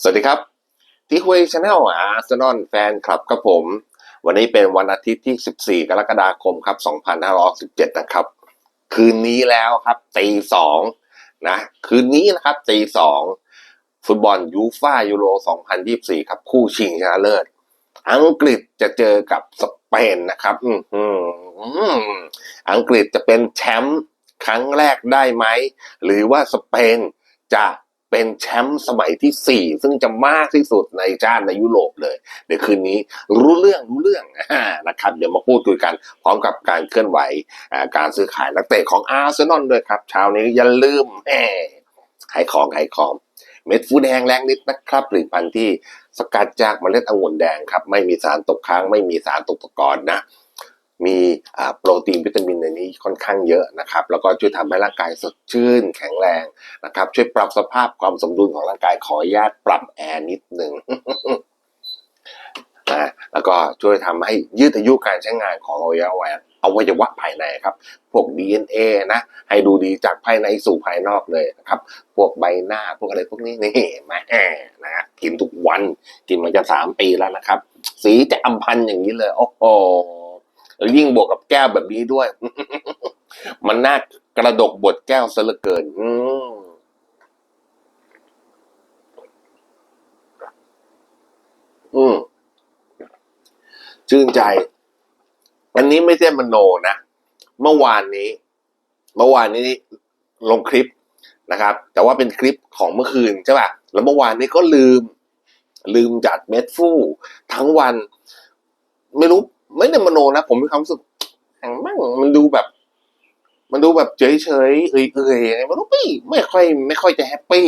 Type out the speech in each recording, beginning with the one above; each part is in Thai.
สวัสดีครับที่คุยชาแนลอาร์เซนอลแฟนคลับครับผม วันนี้เป็นวันอาทิตย์ที่ 14 กรกฎาคมครับ 2517นะครับ คืนนี้แล้วครับตีสองนะคืนนี้นะครับตีสองฟุตบอลยูฟ่ายูโร 2024 ครับ คู่ชิงชนะเลิศ อังกฤษจะเจอกับสเปนนะครับอือหืออังกฤษจะเป็นแชมป์ครั้งแรกได้ไหม หรือว่าสเปนจะ เป็นแชมป์สมัยที่ 4 ซึ่งจะมากที่สุดในชาติในยุโรปเลย เดี๋ยวคืนนี้รู้เรื่องรู้เรื่องนะครับ เดี๋ยวมาพูดคุยกันพร้อมกับการเคลื่อนไหวการซื้อขายนักเตะของอาร์เซนอลด้วยครับเช้านี้อย่าลืมแหมขายของขายของเม็ดฟูแดงแรงนิดนะครับผลิตภัณฑ์ที่สกัดจากเมล็ดองุ่นแดงครับ ไม่มีสารตกค้าง ไม่มีสารตกตะกอนนะ มีโปรตีนวิตามินในนี้ค่อนข้างเยอะนะครับ แล้วก็ช่วยทำให้ร่างกายสดชื่น แข็งแรงนะครับ ช่วยปรับสภาพความสมดุลของร่างกายขออนุญาตปรับแอร์นิดหนึ่งนะแล้วก็ช่วยทำให้ยืดอายุการใช้งานของอวัยวะอวัยวะภายในครับ พวก DNA นะ ให้ดูดีจากภายในสู่ภายนอกเลยนะครับ พวกใบหน้าพวกอะไรพวกนี้นี่มาแหนะฮะกินทุกวันกินมาจะสามปีแล้วนะครับ สีจะอำพันอย่างนี้เลย โอ้โห แล้วยิ่งบวกกับแก้วแบบนี้ด้วย มันน่ากระดกบทแก้วซะเหลือเกิน อืมอืมชื่นใจ อันนี้ไม่ใช่มโนนะ เมื่อวานนี้ เมื่อวานนี้ลงคลิปนะครับ แต่ว่าเป็นคลิปของเมื่อคืนใช่ป่ะ แล้วเมื่อวานนี้ก็ลืม ลืมจัดเม็ดฟู่ทั้งวัน ไม่รู้ ไม่ได้มโนนะผมมีความรู้สึกแม่งแม่งมันดูแบบ มันดูแบบเฉยเฉยเอื่อยเอื่อยๆยังไงไม่รู้พี่ไม่ค่อย ไม่ค่อยจะแฮปปี้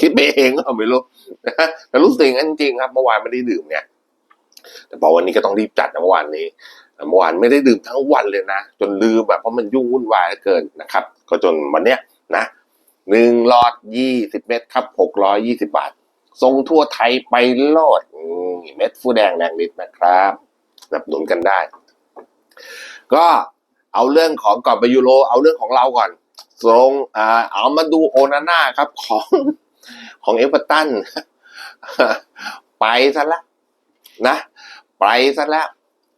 คิดไปเองก็ไม่รู้นะแต่รู้สึกอย่างนั้นจริงครับเมื่อวานไม่ได้ดื่มเนี่ย แต่พอวันนี้ก็ต้องรีบจัดนะเมื่อวานนี้เมื่อวานไม่ได้ดื่มทั้งวันเลยนะจนลืมแบบเพราะมันยุ่งวุ่นวายเหลือเกินนะครับ ก็จนวันเนี้ยนะหนึ่งหลอดยี่สิบเม็ดครับหกร้อยยี่สิบาทส่งทั่วไทยไปโลดอืมเม็ดฟูแดงแดงลิตรนะครับ สนับสนุนกันได้ ก็เอาเรื่องของก่อนไปยูโร เอาเรื่องของเราก่อนส่งอ่าเอามาดูโอนาน่าครับของของเอเวอร์ตันไปซะแล้วนะ ไปซะแล้ว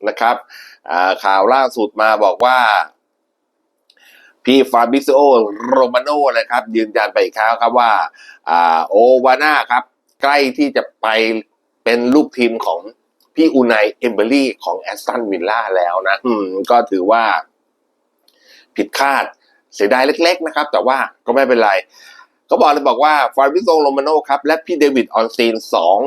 นะครับข่าวล่าสุดมาบอกว่า พี่ฟาบิซิโอโรมาโนนะครับ ยืนยันไปอีกครั้งครับว่าอ่าโอวาน่าครับ ใกล้ที่จะไปเป็นลูกทีมของ พี่อูไนเอมเบอรี่ของแอสตันวิลล่าแล้วนะอืมก็ถือว่าผิดคาดเสียดายเล็ก ๆ นะครับ แต่ว่าก็ไม่เป็นไร ก็บอกเลยบอกว่าฟาบิโซโรมาโนครับ และพี่เดวิดออนซีนสอง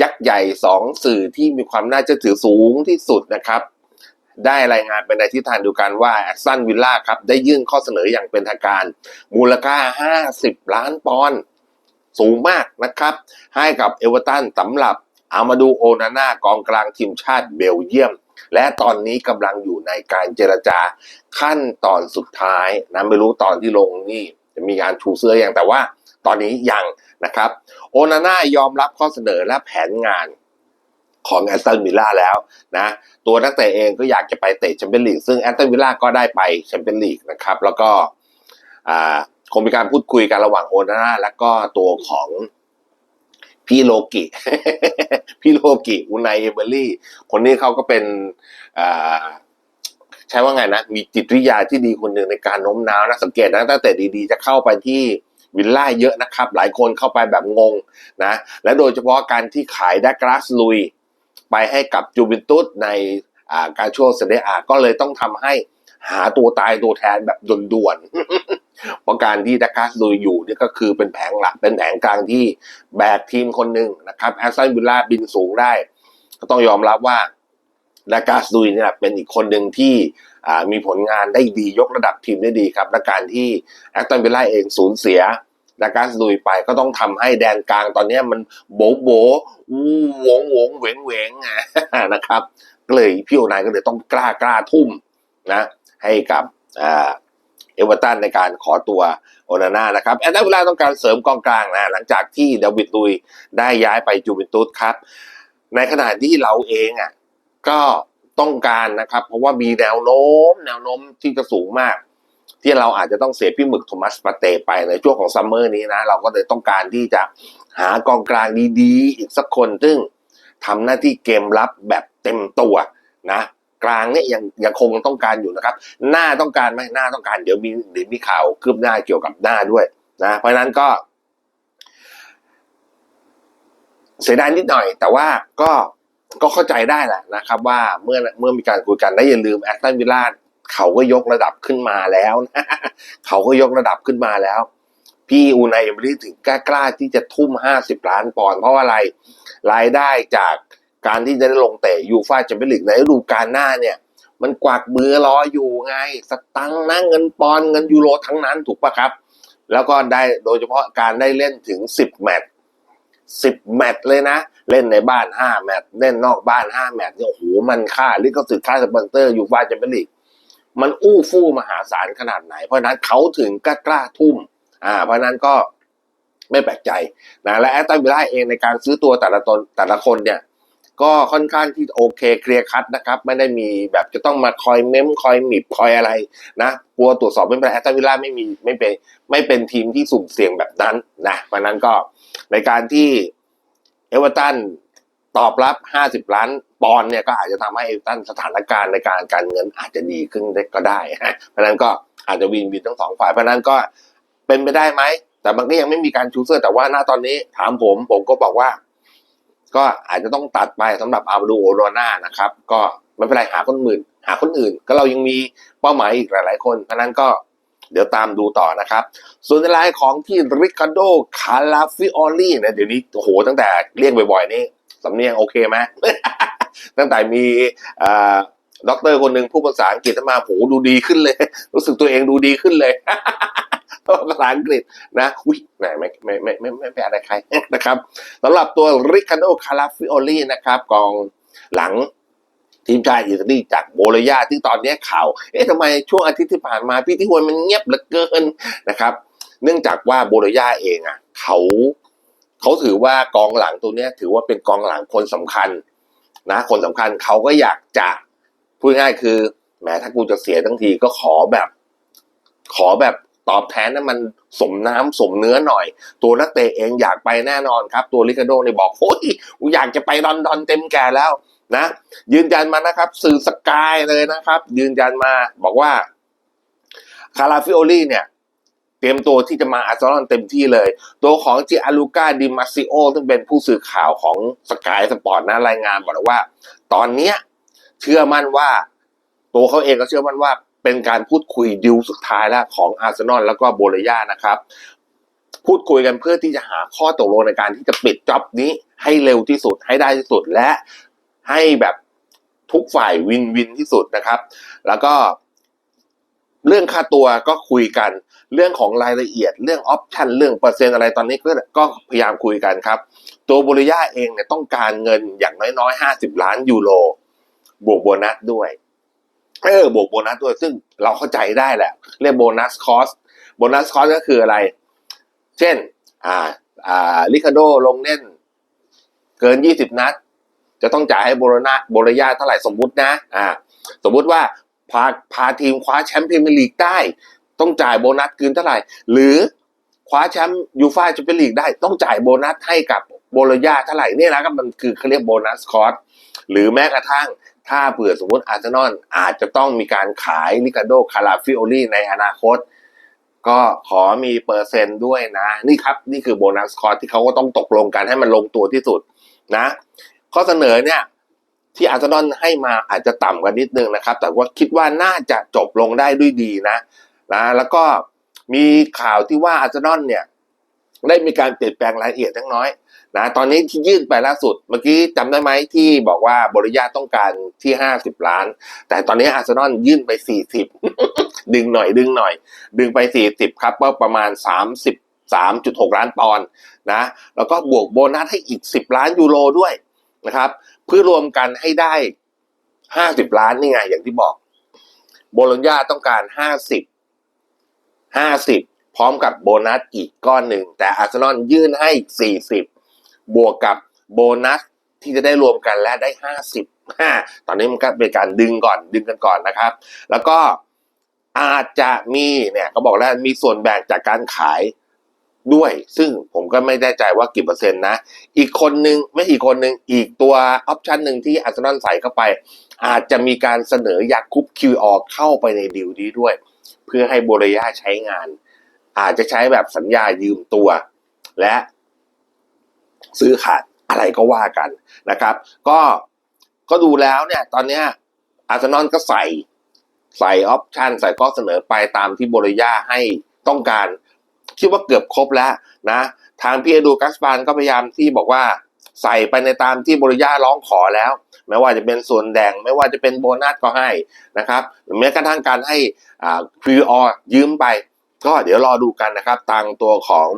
ยักษ์ใหญ่สองสื่อที่มีความน่าเชื่อถือสูงที่สุดนะครับ ได้รายงานเป็นในทิศทางเดียวกันว่าแอสตันวิลล่าครับ ได้ยื่นข้อเสนออย่างเป็นทางการ มูลค่า 50 ล้านปอนด์สูงมากนะครับ ให้กับเอเวอร์ตันสำหรับ เอามาดูโอนาน่ากองกลางทีมชาติเบลเยียม และตอนนี้กำลังอยู่ในการเจรจาขั้นตอนสุดท้ายนะไม่รู้ตอนที่ลงนี่จะมีการชูเสื้ออย่างแต่ว่าตอนนี้ยังนะครับ โอนาน่ายอมรับข้อเสนอและแผนงานของแอสตันวิลล่าแล้วนะตัวนักเตะเองก็อยากจะไปเตะแชมเปี้ยนลีกซึ่งแอสตันวิลล่าก็ได้ไปแชมเปี้ยนลีกนะครับ แล้วก็คงมีการพูดคุยกันระหว่างโอนาน่าและก็ตัวของ พี่โลกิ พี่โลกิอุไนเอเบอรี่ คนนี้เขาก็เป็นใช้ว่าไงนะ มีจิตวิทยาที่ดีคนหนึ่งในการโน้มน้าวนะ สังเกตนะ ตั้งแต่ดีๆ จะเข้าไปที่วิลล่าเยอะนะครับ หลายคนเข้าไปแบบงงนะ และโดยเฉพาะการที่ขายดักลาสลุย ไปให้กับจูเวนตุสในการช่วงเซเดอาก็เลยต้องทำให้หาตัวตายตัวแทนแบบด่วนๆ เพราะการที่ดักลาสลุยอยู่นี่ก็คือเป็นแผงหลักเป็นแผงกลางที่แบกทีมคนหนึ่งนะครับแอสตันวิลล่าบินสูงได้ ก็ต้องยอมรับว่าดักลาสลุยเนี่ยเป็นอีกคนหนึ่งที่มีผลงานได้ดียกระดับทีมได้ดีครับ และการที่แอสตันวิลล่าเองสูญเสียดักลาสลุยไปก็ต้องทำให้แดนกลางตอนนี้มันโบโบวงวงเหวงเหวงนะครับ ก็เลยพี่โอนายก็เลยต้องกล้ากล้าทุ่มนะ ให้กับอ่า เอเวอร์ตันในการขอตัวโอนาน่านะครับแอนนาวิลล่าต้องการเสริมกองกลางนะหลังจากที่เดวิดลุยได้ย้ายไปจูเวนตุสครับ ในขณะที่เราเองอะก็ต้องการนะครับ เพราะว่ามีแนวโน้ม แนวโน้มที่จะสูงมาก ที่เราอาจจะต้องเสียพี่หมึกโทมัสปาเตไปในช่วงของซัมเมอร์นี้นะ เราก็เลยต้องการที่จะหากองกลางดีๆ อีกสักคน ซึ่งทำหน้าที่เกมรับแบบเต็มตัวนะ กลางเนี่ยยังยังคงต้องการอยู่นะครับ หน้าต้องการไหมหน้าต้องการเดี๋ยวมีเดี๋ยวมีข่าวคืบหน้าเกี่ยวกับหน้าด้วยนะเพราะฉะนั้นก็ เสียดายนิดหน่อย แต่ว่าก็ก็เข้าใจได้แหละนะครับ ว่าเมื่อเมื่อมีการคุยกันและอย่าลืมแอสตันวิลล่าเขาก็ยกระดับขึ้นมาแล้วนะเขาก็ยกระดับขึ้นมาแล้ว พี่อูไนเอมอรี่ถึงกล้ากล้าที่จะทุ่มห้าสิบล้านปอนด์เพราะอะไรรายได้จาก การที่จะได้ลงเตะยูฟ่าแชมเปี้ยนลีกในฤดูกาลหน้าเนี่ย มันกวักมือรออยู่ไง สตังค์นะเงินปอนเงินยูโรทั้งนั้นถูกปะครับ แล้วก็ได้โดยเฉพาะการได้เล่นถึงสิบแมตช์สิบแมตช์เลยนะ เล่นในบ้านห้าแมตช์เล่นนอกบ้านห้าแมตช์เนี่ยโอ้โหมันค่าลิขสิทธิ์ค่าสปอนเซอร์ยูฟ่าแชมเปี้ยนลีกมันอู้ฟู่มหาศาลขนาดไหน เพราะนั้นเขาถึงกล้ากล้าทุ่ม อ่า เพราะฉะนั้นก็ไม่แปลกใจนะและแอตตันวิลล่าเองในการซื้อตัวแต่ละตนแต่ละคนเนี่ย ก็ค่อนข้างที่โอเคเคลียร์คัดนะครับ ไม่ได้มีแบบจะต้องมาคอยเม้มคอยหมิบคอยอะไรนะกลัวตรวจสอบไม่เป็นแอตตันวิลล่าไม่มีไม่เป็นไม่เป็นทีมที่สุ่มเสี่ยงแบบนั้นนะเพราะนั้นก็ในการที่เอเวอร์ตันตอบรับ 50 ล้านปอนเนี่ยก็อาจจะทำให้เอเวอร์ตันสถานการณ์ในการการเงินอาจจะดีขึ้นได้ก็ได้ฮะเพราะนั้นก็อาจจะวินวินทั้งสองฝ่ายเพราะนั้นก็เป็นไปได้ไหมแต่บางทียังไม่มีการชูเซอร์แต่ว่าณตอนนี้ถามผมผมก็บอกว่า ก็อาจจะต้องตัดไปสำหรับอาบดูโอโรนานะครับ ก็ไม่เป็นไรหาคนอื่น หาคนอื่น ก็เรายังมีเป้าหมายอีกหลาย ๆ คน เพราะนั้นก็เดี๋ยวตามดูต่อนะครับ ส่วนในรายของที่ริคาโดคาลาฟิออลี่เนี่ยเดี๋ยวนี้โอ้โหตั้งแต่เรียกบ่อย ๆ นี่สำเนียงโอเคไหมตั้งแต่มีอ่าด็อกเตอร์คนหนึ่งพูดภาษาอังกฤษมาโหดูดีขึ้นเลย รู้สึกตัวเองดูดีขึ้นเลย ภาษาอังกฤษนะอุ้ยแหมไม่ไม่ไม่ไม่ไม่ไม่อะไรใครนะครับสำหรับตัวริคาโดคาราฟิโอลีนะครับกองหลังทีมชาติอิตาลีจากโบโลญาที่ตอนนี้ข่าว เอ๊ะทำไมช่วงอาทิตย์ที่ผ่านมาพี่ที่ฮวนมันเงียบเหลือเกินนะครับ เนื่องจากว่าโบโลญาเองอะเขาเขาถือว่ากองหลังตัวนี้ถือว่าเป็นกองหลังคนสำคัญนะคนสำคัญเขาก็อยากจะพูดง่ายคือแหมถ้ากูจะเสียทั้งทีก็ขอแบบ ขอแบบ ตอบแทนนั้นมันสมน้ำสมเนื้อหน่อย ตัวนักเตะเองอยากไปแน่นอนครับ ตัวลิคาโดเนี่ยบอกโอ้ยอยากจะไปลอนดอนเต็มแก่แล้วนะ ยืนยันมานะครับ สื่อสกายเลยนะครับ ยืนยันมาบอกว่าคาราฟิโอลี่เนี่ยเตรียมตัวที่จะมาอาร์เซนอลเต็มที่เลย ตัวของจิอาลูกาดิมาซิโอซึ่งเป็นผู้สื่อข่าวของสกายสปอร์ตนะรายงานบอกว่า ตอนเนี้ยเชื่อมั่นว่า ตัวเขาเองก็เชื่อมั่นว่า เป็นการพูดคุยดิวสุดท้ายแล้วของอาร์เซนอลแล้วก็โบเลญานะครับ พูดคุยกันเพื่อที่จะหาข้อตกลงในการที่จะปิดจ็อบนี้ให้เร็วที่สุดให้ได้ที่สุดและให้แบบทุกฝ่ายวินวินที่สุดนะครับ แล้วก็เรื่องค่าตัวก็คุยกัน เรื่องของรายละเอียด เรื่องออปชันเรื่องเปอร์เซ็นต์อะไรตอนนี้ก็ก็พยายามคุยกันครับ ตัวบริยาเองเนี่ยต้องการเงินอย่างน้อยๆห้าสิบล้านยูโรบวกโบนัสด้วย เออบวกโบนัสด้วยซึ่งเราเข้าใจได้แหละ เรียกโบนัสคอสโบนัสคอสก็คืออะไร เช่น อ่า อ่าลิคาโดลงเล่น เกินยี่สิบนัด จะต้องจ่ายให้โบโลนาโบรยาเท่าไหร่สมมุตินะ อ่า สมมุติว่าพาพาทีมคว้าแชมป์พรีเมียร์ลีกได้ ต้องจ่ายโบนัสคืนเท่าไหร่ หรือคว้าแชมป์ยูฟ่าแชมเปี้ยนลีกได้ ต้องจ่ายโบนัสให้กับโบโลญาเท่าไหร่เนี่ยนะครับมันคือเขาเรียกโบนัสคอสหรือแม้กระทั่ง ถ้าเผื่อสมมติอาร์เซนอลอาจจะต้องมีการขายลิคาโดคาราฟิโอลีในอนาคต ก็ขอมีเปอร์เซ็นต์ด้วยนะ นี่ครับ นี่คือโบนัสคอร์ที่เขาก็ต้องตกลงกันให้มันลงตัวที่สุดนะ ข้อเสนอเนี่ยที่อาร์เซนอลให้มาอาจจะต่ำกว่านิดนึงนะครับ แต่ว่าคิดว่าน่าจะจบลงได้ด้วยดีนะนะ แล้วก็มีข่าวที่ว่าอาร์เซนอลเนี่ยได้มีการเปลี่ยนแปลงรายละเอียดเล็กน้อย นะตอนนี้ที่ยื่นไปล่าสุด เมื่อกี้จำได้ไหมที่บอกว่าบริยาต้องการที่ห้าสิบล้าน แต่ตอนนี้อาร์เซนอลยื่นไปสี่สิบดึงหน่อยดึงหน่อย ดึงไปสี่สิบครับก็ประมาณสามสิบสามจุดหกล้านปอนด์นะแล้วก็บวกโบนัสให้อีกสิบล้านยูโรด้วยนะครับ เพื่อรวมกันให้ได้ห้าสิบล้านนี่ไง อย่างที่บอก โบโลญญาต้องการห้าสิบห้าสิบพร้อมกับโบนัสอีกก้อนหนึ่ง แต่อาร์เซนอลยื่นให้สี่สิ บวกกับโบนัสที่จะได้รวมกันและได้ห้าสิบตอนนี้มันก็เป็นการดึงก่อนดึงกันก่อนนะครับ แล้วก็อาจจะมีเนี่ยเขาบอกแล้วมีส่วนแบ่งจากการขายด้วย ซึ่งผมก็ไม่แน่ใจว่ากี่เปอร์เซ็นต์นะ อีกคนนึงไม่อีกคนนึงอีกตัวออปชันหนึ่งที่อาร์เซนอลใส่เข้าไป อาจจะมีการเสนอยาคุปคิวออเข้าไปในดีลนี้ด้วย เพื่อให้โบเรยาใช้งาน อาจจะใช้แบบสัญญายืมตัว และ ซื้อขาดอะไรก็ว่ากันนะครับ ก็ก็ดูแล้วเนี่ย ตอนเนี้ยอาร์เซนอลก็ใส่ใส่ออปชันใส่ข้อเสนอไปตามที่โบริยาให้ต้องการคิดว่าเกือบครบแล้วนะ ทางพี่เอดูกัสปานก็พยายามที่บอกว่าใส่ไปในตามที่บริยาร้องขอแล้ว ไม่ว่าจะเป็นส่วนแดง ไม่ว่าจะเป็นโบนัสก็ให้นะครับหรือแม้กระทั่งการให้อ่าพรีออยืมไป ก็เดี๋ยวรอดูกันนะครับทางตัวของ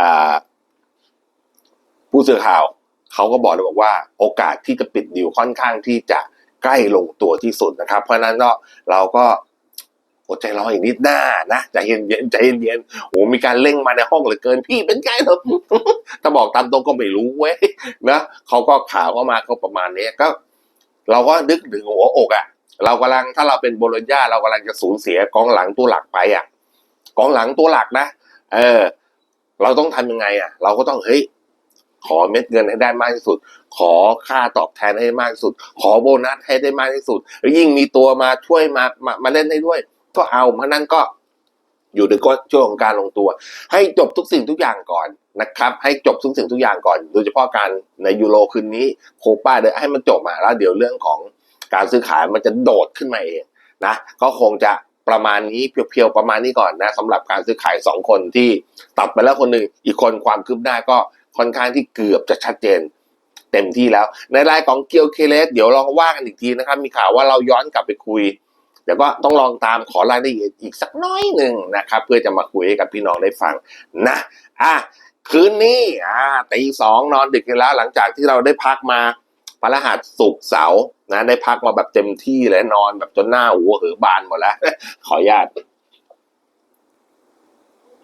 อ่า ผู้สื่อข่าวเขาก็บอกเลยบอกว่าโอกาสที่จะปิดดิวค่อนข้างที่จะใกล้ลงตัวที่สุดนะครับ เพราะฉะนั้นก็เราก็อดใจรออีกนิดหน้านะใจเย็นเย็นใจเย็นเย็นโอ้มีการเร่งมาในห้องเหลือเกินพี่เป็นไงเหรอถ้าบอกตามตรงก็ไม่รู้เว้ยนะเขาก็ข่าวเข้ามาก็ประมาณนี้ก็ เราก็นึกถึงหัวอกอะ่ะ เรากำลังถ้าเราเป็นโบโลญญาเรากำลังจะสูญเสียกองหลังตัวหลักไปอะ่ะกองหลังตัวหลักนะ เออ เราต้องทำยังไงอะ่ะ เราก็ต้องเฮ้ย ขอเม็ดเงินให้ได้มากที่สุด ขอค่าตอบแทนให้มากที่สุด ขอโบนัสให้ได้มากที่สุด แล้วยิ่งมีตัวมาช่วยมามามาเล่นให้ด้วย ก็เอาเพราะนั้นก็อยู่ในช่วงของการลงตัว ให้จบทุกสิ่งทุกอย่างก่อนนะครับ ให้จบทุกสิ่งทุกอย่างก่อน โดยเฉพาะการในยูโรคืนนี้โคป้าเดี๋ยวให้มันจบมาแล้วเดี๋ยวเรื่องของการซื้อขายมันจะโดดขึ้นมาเองนะก็คงจะประมาณนี้เพียวๆประมาณนี้ก่อนนะสำหรับการซื้อขายสองคนที่ตัดไปแล้วคนหนึ่งอีกคนความคืบหน้าก็ ค่อนข้างที่เกือบจะชัดเจนเต็มที่แล้ว ในรายของเกียวเคเลสเดี๋ยวลองว่ากันอีกทีนะครับ มีข่าวว่าเราย้อนกลับไปคุยเดี๋ยวก็ต้องลองตามขอรายละเอียดอีกสักน้อยหนึ่งนะครับ เพื่อจะมาคุยกับพี่น้องได้ฟังนะอะคืนนี้อ่าตีสองนอนดึกกันแล้วหลังจากที่เราได้พักมาพระรหัสศุกเสาร์นะ ได้พักมาแบบเต็มที่เลยนอนแบบจนหน้าหัวเหอบานหมดแล้ว ขออนุญาต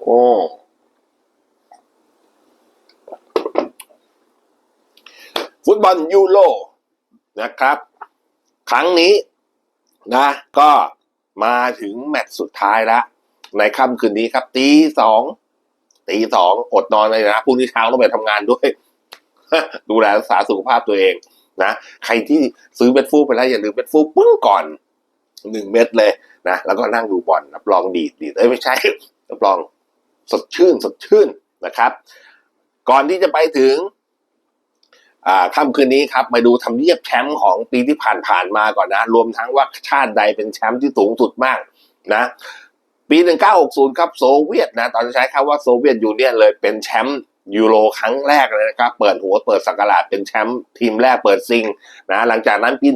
โอ้ ฟุตบอลยูโรนะครับ ครั้งนี้นะก็มาถึงแมตช์สุดท้ายแล้ว ในค่ำคืนนี้ครับ ตีสองตีสองอดนอนเลยนะพรุ่งนี้เช้าต้องไปทำงานด้วย ดูแลรักษาสุขภาพตัวเองนะใครที่ซื้อเม็ดฟูไปแล้วอย่าลืมเม็ดฟูปึ้งก่อนหนึ่งเม็ดเลยนะแล้วก็นั่งดูบอลรับรองดีดดีเอ้ยไม่ใช่รับรองสดชื่นสดชื่นนะครับ ก่อนที่จะไปถึง ค่ำคืนนี้ครับมาดูทำเนียบแชมป์ของปีที่ผ่านๆมาก่อนนะ รวมทั้งว่าชาติใดเป็นแชมป์ที่สูงสุดมากนะปี 1960 ครับโซเวียตนะตอนนนใช้คำว่าโซเวียตยูเนียนเลยเป็นแชมป์ยูโรครั้งแรกเลยนะครับเปิดหัวเปิดสักราชเป็นแชมป์ทีมแรกเปิดซิงนะหลังจากนั้นปี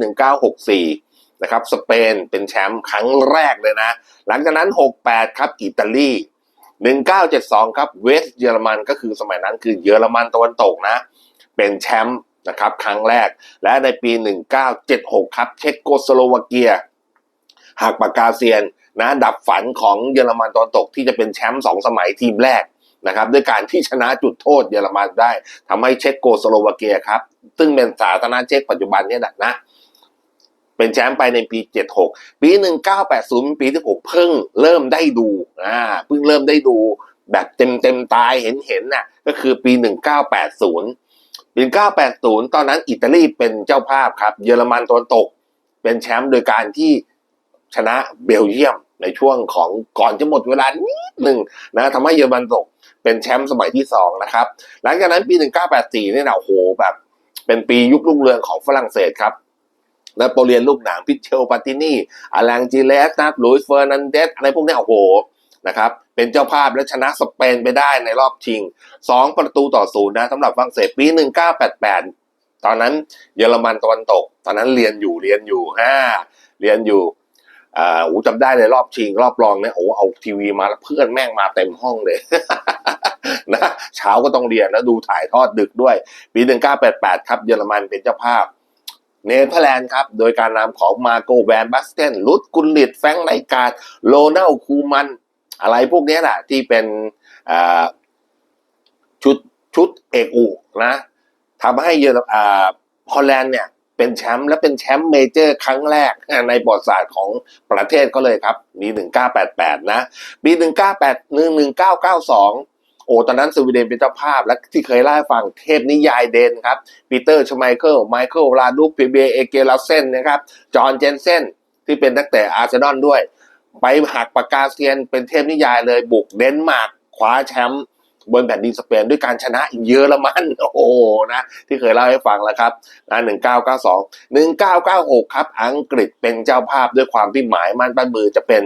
1964 นะครับสเปนเป็นแชมป์ครั้งแรกเลยนะ หลังจากนั้น 68 ครับอิตาลี 1972 ครับเวสเยอรมันก็คือสมัยนั้นคือเยอรมันตะวันตกนะ เป็นแชมป์นะครับครั้งแรก และในปี 1976 ครับ เช็กโกสโลวาเกียหักปากกาเซียนนะดับฝันของเยอรมันตะวันตกที่จะเป็นแชมป์สองสมัยทีมแรกนะครับด้วยการที่ชนะจุดโทษเยอรมันได้ทำให้เช็กโกสโลวาเกียครับ ซึ่งเป็นสาธารณเช็กปัจจุบันเนี่ยนะนะ เป็นแชมป์ไปในปี 76 ปี 1980เป็นปีที่ผมเพิ่งเริ่มได้ดูอ่าเพิ่งเริ่มได้ดูแบบเต็มเต็มตายเห็นเห็นน่ะก็คือปี 1980 ปี 980 ตอนนั้นอิตาลีเป็นเจ้าภาพครับ เยอรมันตะวันตกเป็นแชมป์โดยการที่ชนะเบลเยียมในช่วงของก่อนจะหมดเวลานิดหนึ่งนะทำให้เยอรมันตกเป็นแชมป์สมัยที่สองนะครับ หลังจากนั้นปี 1984 เนี่ยนะโหแบบ เป็นปียุครุ่งเรืองของฝรั่งเศสครับนโปเลียนลูกหนังพิเชลปาตินีอลังจิเลสนะลุยส์เฟอร์นันเดสอะไรพวกนี้โอ้โห นะครับ เป็นเจ้าภาพและชนะสเปนไปได้ในรอบชิงสองประตูต่อศูนย์นะสำหรับฝรั่งเศสปี 1988 ตอนนั้นเยอรมันตะวันตก ตอนนั้นเรียนอยู่เรียนอยู่ฮ่าเรียนอยู่อ่าโอ้จำได้ในรอบชิง รอบรองเนี่ยโอ้เอาทีวีมาแล้วเพื่อนแม่งมาเต็มห้องเลยนะเช้าก็ต้องเรียนแล้วดูถ่ายทอดดึกด้วย ปี 1988 ครับ เยอรมันเป็นเจ้าภาพ เนเธอร์แลนด์ครับ โดยการนำของมาโกแวนบัสเทนลุดกุลลิตแฟงไลกาดโลนัลคูมัน อะไรพวกนี้แหละที่เป็นชุดชุดเอกอุนะทำให้เยอรอ่าฮอลแลนด์เนี่ยเป็นแชมป์และเป็นแชมป์เมเจอร์ครั้งแรกในประวัติศาสตร์ของประเทศก็เลยครับปี1988 นะปี198 1992 โอ้ตอนนั้นสวีเดนเป็นเจ้าภาพ และที่เคยเล่าให้ฟังเทพนิยายเดนครับปีเตอร์ชไมเคิลไมเคิลลาดูพีเบเอเกลาเซนนะครับจอห์นเจนเซนที่เป็นนักเตะอาร์เซนอลด้วย ไปหักปากกาเซียนเป็นเทพนิยายเลยบุกเดนมาร์กคว้าแชมป์บนแผ่นดินสเปนด้วยการชนะเยอรมันโอ้โหนะ ที่เคยเล่าให้ฟังแล้วครับนะ1992 1996 ครับ อังกฤษเป็นเจ้าภาพด้วยความที่หมายมั่นปั้นมือจะเป็น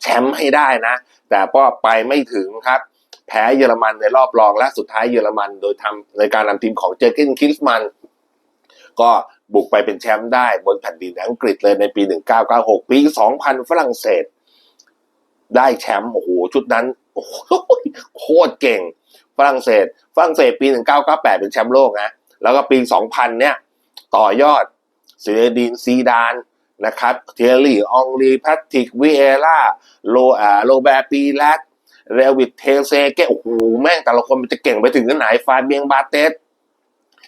แชมป์ให้ได้นะ แต่ก็ไปไม่ถึงครับ แพ้เยอรมันในรอบรองและสุดท้ายเยอรมัน โดยทำในการนำทีมของเจอร์กินคิสมัน ก็บุกไปเป็นแชมป์ได้บนแผ่นดินอังกฤษเลยในปี 1996 ปี 2000 ฝรั่งเศส ได้แชมป์โอ้โหชุดนั้นโอ้โหโคตรเก่ง ฝรั่งเศสฝรั่งเศสปี 1998 เป็นแชมป์โลกนะแล้วก็ปี 2000 เนี่ย ต่อยอดเซเดดินซีดานนะครับเทยรี่องรีแพทริกวิเอล่าโลอาโรแบร์ปีแลตเรวิทเทเซเกโอ้โหแม่งแต่ละคนมันจะเก่งไปถึงไหนฟาเบียงบาเตส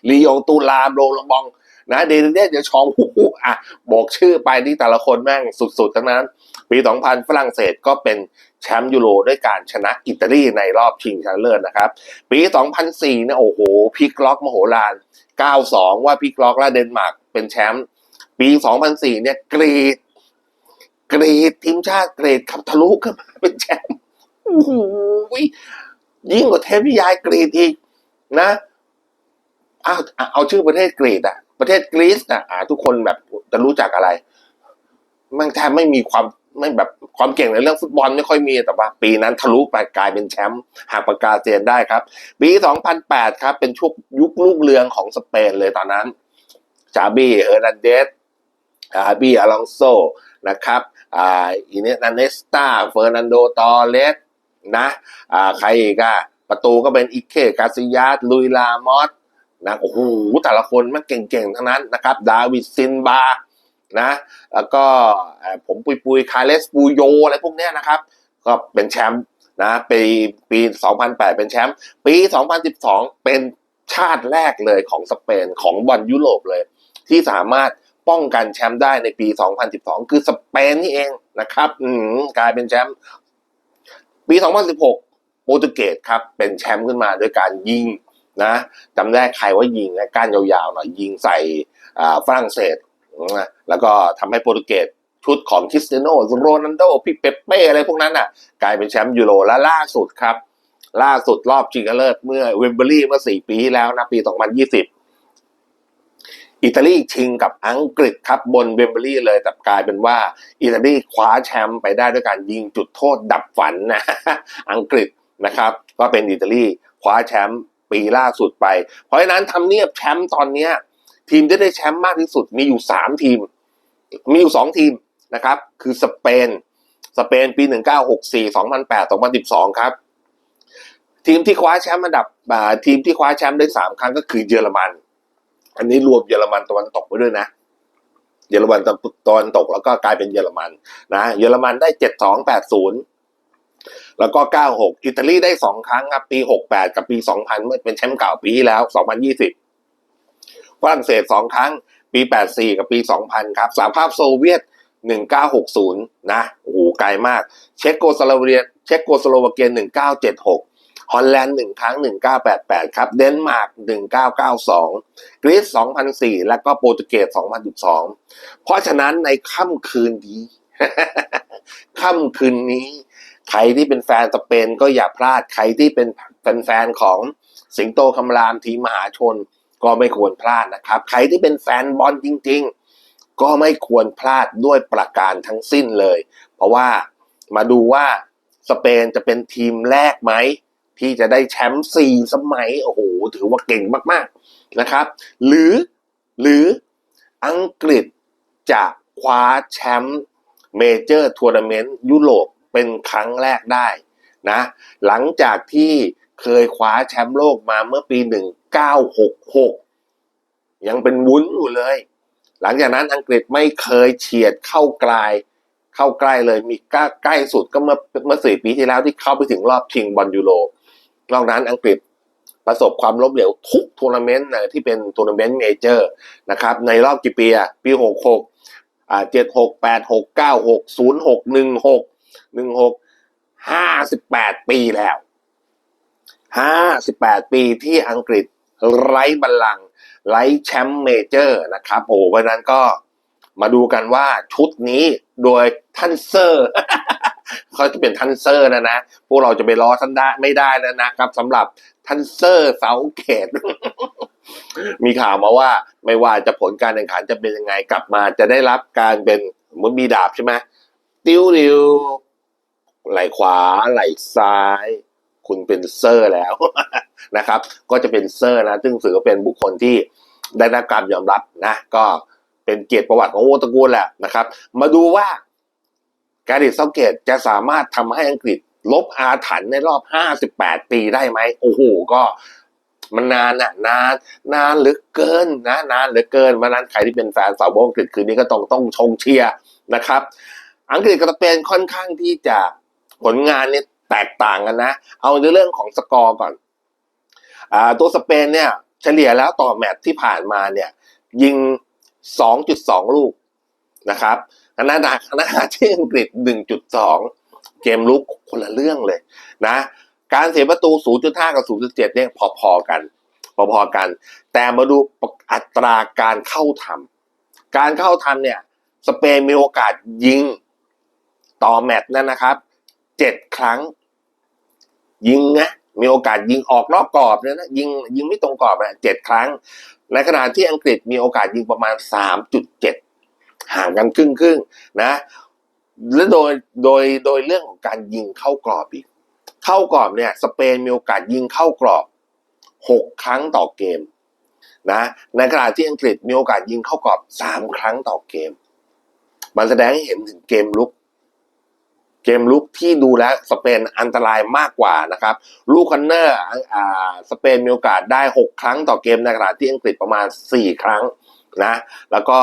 ลีโอตูลาโรลบอง นะเดนเดจะชองหูอะบอกชื่อไปที่แต่ละคนแม่งสุดๆทั้งนั้น ปี 2000 ฝรั่งเศสก็เป็นแชมป์ยูโรด้วยการชนะอิตาลีในรอบชิงชนะเลิศนะครับ ปี 2004เนี่ยโอ้โหพลิกล็อกมโหฬาร92 ว่าพลิกล็อกและเดนมาร์กเป็นแชมป์ปี 2004เนี่ยกรีดกรีดทีมชาติกรีดขับทะลุขึ้นมาเป็นแชมป์โอ้โหยิ่งกว่าเทพนิยายกรีดอีกนะเอาเอาเอาชื่อประเทศกรีดอะ ประเทศกรีซอะอ่า ทุกคนแบบจะรู้จักอะไรมันแทบไม่มีความไม่แบบความเก่งในเรื่องฟุตบอลไม่ค่อยมีแต่ว่า ปีนั้นทะลุไปกลายเป็นแชมป์หากปากกาเซียนได้ครับ ปี 2008 ครับ เป็นช่วงยุคลูกเรืองของสเปนเลยตอนนั้นจาบีเออร์นันเดสอาบีอลองโซนะครับอ่าอินเนนันเนสตาเฟอร์นันโดตอเลสนะอ่าใครอีกอะประตูก็เป็นอิเคกาซิยาสลุยลามอส นะโอ้โหแต่ละคนมันเก่งๆ ทั้งนั้นนะครับ ดาวิดซินบา นะ แล้วก็ผมปุยปุยคาเลสปูโยอะไรพวกเนี้ยนะครับ ก็เป็นแชมป์นะปีปี 2008 เป็นแชมป์ปี 2012 เป็นชาติแรกเลยของสเปนของบอลยุโรปเลย ที่สามารถป้องกันแชมป์ได้ในปี 2012 คือสเปนนี่เองนะครับอืกลายเป็นแชมป์ปี 2016 โปรตุเกสครับ เป็นแชมป์ขึ้นมาด้วยการยิง นะจำได้ใครว่ายิงนะก้านยาวๆหน่อยยิงใส่ฝรั่งเศสนะแล้วก็ทำให้โปรตุเกสชุดของคริสเตียโนโรนัลโดพี่เปเป้อะไรพวกนั้นน่ะ กลายเป็นแชมป์ยูโรและล่าสุดครับ ล่าสุดรอบชิงชนะเลิศเมื่อเวมเบอรี่เมื่อ 4 ปีที่แล้วนะปี 2020 อิตาลีชิงกับอังกฤษครับบนเวมเบอรี่เลยแต่กลายเป็นว่า อิตาลีคว้าแชมป์ไปได้ด้วยการยิงจุดโทษดับฝันนะอังกฤษนะครับ ก็เป็นอิตาลีคว้าแชมป์ ปีล่าสุดไป เพราะฉะนั้นทำเนียบแชมป์ตอนเนี้ยทีมที่ได้แชมป์มากที่สุดมีอยู่สามทีม มีอยู่สองทีมนะครับ คือสเปน สเปนปี 1964 2008 2012 ครับ ทีมที่คว้าแชมป์อันดับทีมที่คว้าแชมป์ได้สามครั้งก็คือเยอรมัน อันนี้รวมเยอรมันตะวันตกไปด้วยนะเยอรมันตะวันตกแล้วก็กลายเป็นเยอรมันนะ เยอรมันได้ 7280 แล้วก็ 96 อิตาลีได้สองครั้งครับปี 68 กับปี 2000 เมื่อเป็นแชมป์เก่าปีแล้ว 2020 ฝรั่งเศสสองครั้งปี 84 กับปี 2000 ครับสหภาพโซเวียต 1960 นะโอ้โหไกลมาก เช็กโกสโลวาเกียเช็กโกสโลวาเกีย 1976 ฮอลแลนด์หนึ่งครั้ง 1988 ครับ เดนมาร์ก 1992 กรีซ 2004 แล้วก็โปรตุเกส 2012 เพราะฉะนั้นในค่ำคืนนี้ ค่ำคืนนี้ ใครที่เป็นแฟนสเปนก็อย่าพลาด ใครที่เป็นแฟนของสิงโตคำรามทีมมหาชน ก็ไม่ควรพลาดนะครับ ใครที่เป็นแฟนบอลจริง ๆ ก็ไม่ควรพลาดด้วยประการทั้งสิ้นเลย เพราะว่ามาดูว่าสเปนจะเป็นทีมแรกไหม ที่จะได้แชมป์สี่สมัย โอ้โห ถือว่าเก่งมากๆนะครับ หรือหรืออังกฤษจะคว้าแชมป์เมเจอร์ทัวร์นาเมนต์ยุโรป เป็นครั้งแรกได้นะหลังจากที่เคยคว้าแชมป์โลกมาเมื่อปี 1966 ยังเป็นวุ้นอยู่เลย หลังจากนั้นอังกฤษไม่เคยเฉียดเข้าไกลเข้าใกล้เลยมีใกล้ใกล้สุดก็เมื่อเมื่อสี่ปีที่แล้วที่เข้าไปถึงรอบชิงบอลยูโรนอกนั้นอังกฤษประสบความล้มเหลวทุกทัวร์นาเมนต์นะที่เป็นทัวร์นาเมนต์เมเจอร์นะครับในรอบกี่ปีอะปีหกหกอ่าเจ็ดหกแปด หนึ่งหกห้าสิบแปดปีแล้วห้าสิบแปดปีที่อังกฤษไร้บัลลังก์ไร้แชมป์เมเจอร์นะครับโอ้เพราะนั้นก็มาดูกันว่าชุดนี้โดยท่านเซอร์เขาจะเป็นท่านเซอร์นะนะ พวกเราจะไปล้อท่านได้ไม่ได้แล้วนะครับสำหรับท่านเซอร์เสาเขต มีข่าวมาว่าไม่ว่าจะผลการแข่งขันจะเป็นยังไงกลับมา จะได้รับการเป็นเหมือนมีดาบใช่ไหมติ้วดิว ไหล่ขวาไหล่ซ้าย คุณเป็นเซอร์แล้วนะครับ ก็จะเป็นเซอร์นะ ซึ่งถือว่าเป็นบุคคลที่ได้รับการยอมรับนะ ก็เป็นเกียรติประวัติของวงตระกูลแหละนะครับ มาดูว่าการดิเซาเกตจะสามารถทำให้อังกฤษลบอาถรรพ์ในรอบ 58 ปีได้ไหม โอ้โห ก็มันนานอะนานนานเหลือเกินนะนานเหลือเกินมานั้นใครที่เป็นแฟนสาวบอลอังกฤษคืนนี้ก็ต้องต้องชงเชียร์นะครับ อังกฤษกับสเปนค่อนข้างที่จะ ผลงานเนี่ยแตกต่างกันนะ เอาในเรื่องของสกอร์ก่อนอ่าตัวสเปนเนี่ยเฉลี่ยแล้วต่อแมตช์ที่ผ่านมาเนี่ยยิง 2.2 ลูกนะครับขณะขณะที่อังกฤษ 1.2 เกมลุกคนละเรื่องเลยนะ การเสียประตู 0.5 กับ 0.7 เนี่ยพอๆกัน พอๆกัน แต่มาดูอัตราการเข้าทำการเข้าทำเนี่ยสเปนมีโอกาสยิงต่อแมตช์นั่นนะครับ 7ครั้ง ยิงนะมีโอกาสยิงออกนอกกรอบเนี่ยนะยิงยิงไม่ตรงกรอบนะเจ็ดครั้ง ในขณะที่อังกฤษมีโอกาสยิงประมาณ 3.7 ห่างกันครึ่งครึ่งนะและโดยโดยโดยเรื่องของการยิงเข้ากรอบอีก เข้ากรอบเนี่ย สเปนมีโอกาสยิงเข้ากรอบ 6 ครั้งต่อเกมนะในขณะที่อังกฤษมีโอกาสยิงเข้ากรอบ 3 ครั้งต่อเกม มันแสดงให้เห็นถึงเกมลุก เกมลุกที่ดูแล้วสเปนอันตรายมากกว่านะครับลูกคันเนอร์สเปนมีโอกาสได้ 6 ครั้งต่อเกมในขณะที่อังกฤษประมาณ 4 ครั้งนะแล้วก็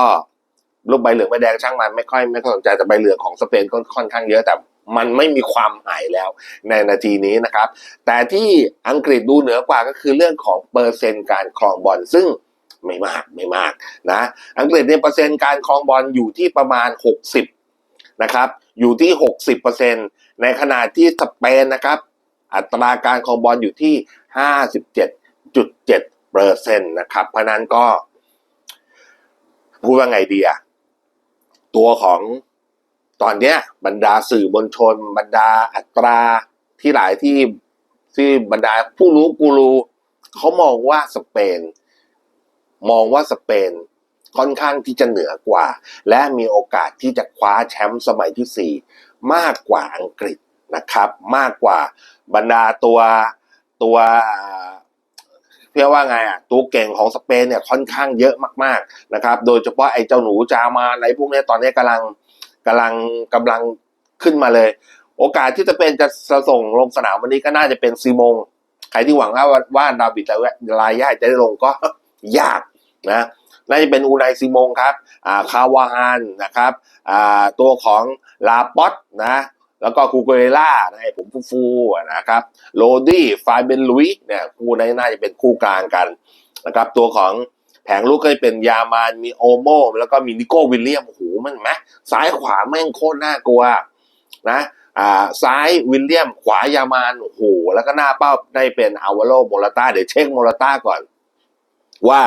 ลูกใบเหลืองใบแดงช่างมันไม่ค่อยไม่ค่อยสนใจแต่ใบเหลืองของสเปนก็ค่อนข้างเยอะแต่มันไม่มีความหายแล้วในนาทีนี้นะครับ แต่ที่อังกฤษดูเหนือกว่าก็คือเรื่องของเปอร์เซ็นต์การครองบอลซึ่งไม่มากไม่มากนะอังกฤษเนี่ยเปอร์เซ็นต์การครองบอลอยู่ที่ประมาณ 60นะครับ อยู่ที่ 60%ในขณะที่สเปนนะครับ อัตราการคองบอลอยู่ที่ 57.7เปอร์เซ็นต์นะครับ เพราะนั้นก็ พูดว่าไงดีอะตัวของตอนเนี้ยบรรดาสื่อมวลชน บรรดาอัตราที่หลายที่ที่บรรดาผู้รู้กูรูเขามองว่าสเปน มองว่าสเปน ค่อนข้างที่จะเหนือกว่า และมีโอกาสที่จะคว้าแชมป์สมัยที่สี่มากกว่าอังกฤษนะครับ มากกว่าบรรดาตัวตัวเรียกว่าไงอะตัวเก่งของสเปนเนี่ยค่อนข้างเยอะมากๆนะครับ โดยเฉพาะไอ้เจ้าหนูจามาอะไรพวกนี้ตอนนี้กำลังกำลังกำลังขึ้นมาเลย โอกาสที่จะเป็นจะส่งลงสนามวันนี้ก็น่าจะเป็นซีโมง ใครที่หวังว่าว่าดาวิดลายยาจะได้ลงก็ยากนะ น่าจะเป็นอูไนซิมงครับอ่าคาวาฮานนะครับอ่าตัวของลาปอตนะแล้วก็คูเกเรล่านะไอ้ผมฟูๆอะนะครับโรดี้ฟายเบนลุยเนี่ยคู่นี้น่าจะเป็นคู่กลางกันนะครับตัวของแผงลูกก็จะเป็นยามานมีโอโมแล้วก็มีนิโก้วิลเลียมโอ้โหมันไหมซ้ายขวาแม่งโคตรน่ากลัวนะอ่าซ้ายวิลเลียม ขวายามานโอ้โหแล้วก็หน้าเป้าได้เป็นอาวาโลโมลาต้าเดี๋ยวเช็คโมลาต้าก่อน ว่า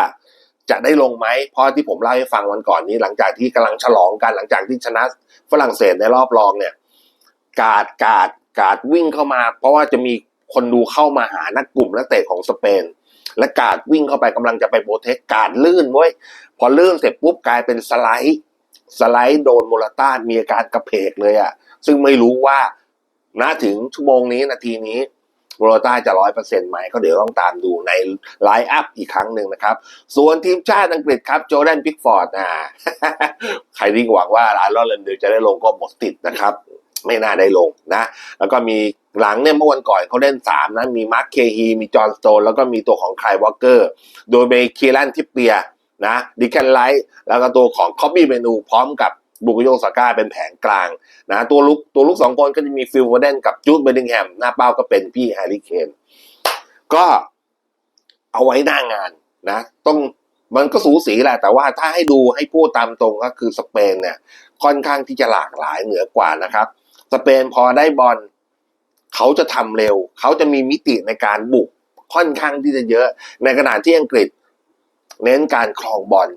จะได้ลงไหมเพราะที่ผมเล่าให้ฟังวันก่อนนี้ หลังจากที่กำลังฉลองกันหลังจากที่ชนะฝรั่งเศสในรอบรองเนี่ย กาดกาดกาดวิ่งเข้ามา เพราะว่าจะมีคนดูเข้ามาหานักกลุ่มนักเตะของสเปน และกาดวิ่งเข้าไปกำลังจะไปโปรเทคกาดลื่นเว้ยพอลื่นเสร็จปุ๊บกลายเป็นสไลด์สไลด์โดนโมราต้ามีอาการกระเพกเลยอะซึ่งไม่รู้ว่าณถึงชั่วโมงนี้นาทีนี้ โรต้าจะร้อยเปอร์เซ็นต์ไหมก็เดี๋ยวต้องตามดูในไลน์อัพอีกครั้งหนึ่งนะครับ ส่วนทีมชาติอังกฤษครับโจแดนพิกฟอร์ดอ่าใครที่หวังว่าอารอนเลนเดลจะได้ลงก็หมดติดนะครับ ไม่น่าได้ลงนะ แล้วก็มีหลังเนี่ยเมื่อวันก่อนเขาเล่นสามนะ มีมาร์คเคฮี มีจอห์นสโตน แล้วก็มีตัวของไคลวอลเกอร์ โดยเมีคีรันทิปเปียนะดิแคนไลท์แล้วก็ตัวของคอบบี้เมนูพร้อมกับ บุกโยงสาก้าเป็นแผงกลางนะตัวลุกตัวลุกสองคนก็จะมีฟิลโฟเดนกับจูดเบลลิงแฮมหน้าเป้าก็เป็นพี่แฮร์รี่เคนก็เอาไว้หน้างานนะ ต้องมันก็สูสีแหละ แต่ว่าถ้าให้ดูให้พูดตามตรงก็คือสเปนเนี่ย ค่อนข้างที่จะหลากหลายเหนือกว่านะครับ สเปนพอได้บอลเขาจะทำเร็ว เขาจะมีมิติในการบุกค่อนข้างที่จะเยอะ ในขณะที่อังกฤษ เน้นการครองบอล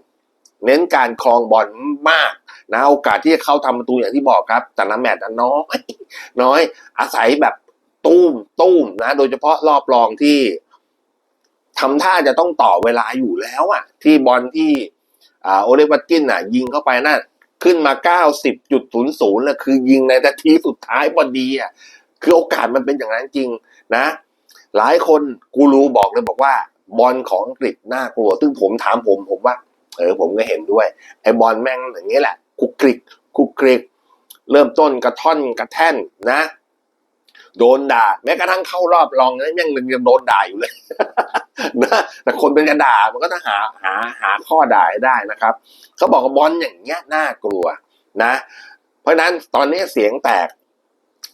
เน้นการครองบอลมากนะโอกาสที่จะเข้าทำประตูอย่างที่บอกครับ แต่ละแมตช์น้อยน้อย อาศัยแบบตุ้มตุ้มนะ โดยเฉพาะรอบรองที่ทำท่าจะต้องต่อเวลาอยู่แล้วอะที่บอลที่อ่าโอเลวัตกินอะ ยิงเข้าไปนั่นขึ้นมา 90.00แล้วคือยิงในนาทีสุดท้ายพอดีอะคือโอกาสมันเป็นอย่างนั้นจริงนะ หลายคนกูรูบอกเลยบอกว่า บอลของอังกฤษน่ากลัว ซึ่งผมถามผมผมว่า เออผมก็เห็นด้วย ไอ้บอลแม่งอย่างนี้แหละคุกคลิกคุกคลิก เริ่มต้นกระท่อนกระแท่นนะ โดนด่า แม้กระทั่งเข้ารอบรองนั้นยังยังโดนด่าอยู่เลยนะแต่คนเป็นกระด่ามันก็ต้องหาหาหาข้อด่าให้ได้นะครับเขาบอกว่าบอลอย่างเงี้ยน่ากลัวนะ เพราะฉะนั้นตอนนี้เสียงแตก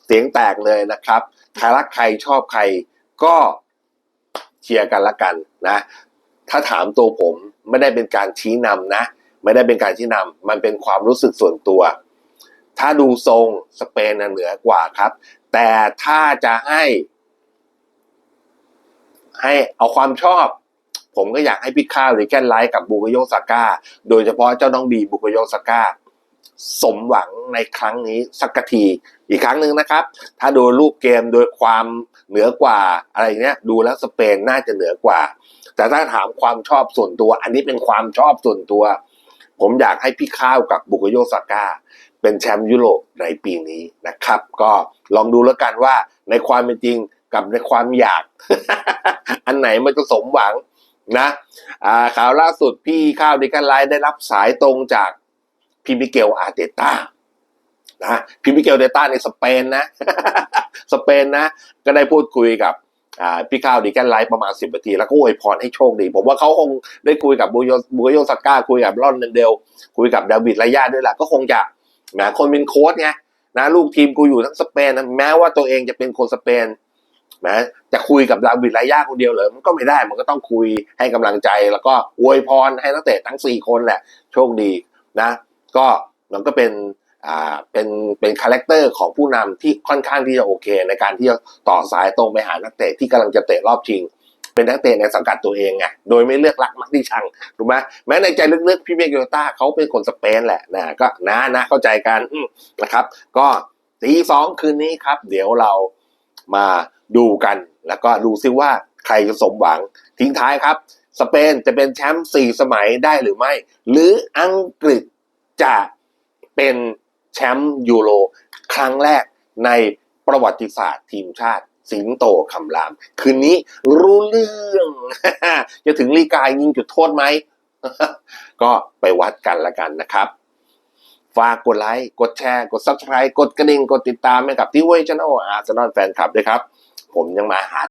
เสียงแตกเลยนะครับใครรักใครชอบใครก็เชียร์กันละกันนะ ถ้าถามตัวผม ไม่ได้เป็นการชี้นำนะ ไม่ได้เป็นการชี้นำมันเป็นความรู้สึกส่วนตัว ถ้าดูทรงสเปนเหนือกว่าครับ แต่ถ้าจะให้ ให้เอาความชอบ ผมก็อยากให้พี่ข้าวหรือแกนไลท์กับบูกโยซาก้า โดยเฉพาะเจ้าน้องบีบุกโยซาก้า สมหวังในครั้งนี้สักที อีกครั้งหนึ่งนะครับ ถ้าดูรูปเกมโดยความเหนือกว่าอะไรเนี้ยดูแล้วสเปนน่าจะเหนือกว่า แต่ถ้าถามความชอบส่วนตัว อันนี้เป็นความชอบส่วนตัว ผมอยากให้พี่ข้าวกับบุกโยซาก้าเป็นแชมป์ยุโรปในปีนี้นะครับ ก็ลองดูแล้วกันว่าในความเป็นจริงกับในความอยาก อันไหนมันจะสมหวังนะข่าวล่าสุดพี่ข้าวดิกันไลน์ได้รับสายตรงจากพี่มิเกลอาเตต้า นะพี่มิเกลเตต้าในสเปนนะ สเปนนะ ก็ได้พูดคุยกับพี่ข้าวดิกันไลน์ประมาณสิบนาที แล้วก็อวยพรให้โชคดี ผมว่าเขาคงได้คุยกับบูโยบูโยสก้า คุยกับลอนเดนเดล คุยกับดาวิดลายาด้วยแหละก็คงจะแหมคนเป็นโค้ชไงนะลูกทีมกูอยู่ทั้งสเปนนะแม้ว่าตัวเองจะเป็นคนสเปนนะจะคุยกับดาวิดลายาคนเดียวเหรอมันก็ไม่ได้มันก็ต้องคุยให้กำลังใจ แล้วก็อวยพรให้นักเตะทั้งสี่คนแหละ โชคดีนะ ก็มันก็เป็น อ่าเป็นเป็นคาแรคเตอร์ของผู้นำที่ค่อนข้างที่จะโอเค ในการที่จะต่อสายตรงไปหานักเตะที่กำลังจะเตะรอบชิง เป็นนักเตะในสังกัดตัวเองไงโดยไม่เลือกรักมักที่ชังถูกไหมแม้ในใจลึกๆพี่เมกโยต้าเขาเป็นคนสเปนแหละนะก็นะนะเข้าใจกันนะครับ ก็ตีสองคืนนี้ครับ เดี๋ยวเรามาดูกันแล้วก็ดูซิว่าใครจะสมหวังทิ้งท้ายครับ สเปนจะเป็นแชมป์สี่สมัยได้หรือไม่ หรืออังกฤษจะเป็น แชมป์ยูโรครั้งแรกในประวัติศาสตร์ทีมชาติ สิงโตคำราม คืนนี้รู้เรื่อง จะถึงลีกายยิงจุดโทษไหม ก็ไปวัดกันละกันนะครับฝากกดไลค์ กดแชร์ กด subscribe กดกระดิ่ง กดติดตามให้กับที่เวช n น l อาร์เซนอลแฟนคลับด้วยครับ ผมยังมาหา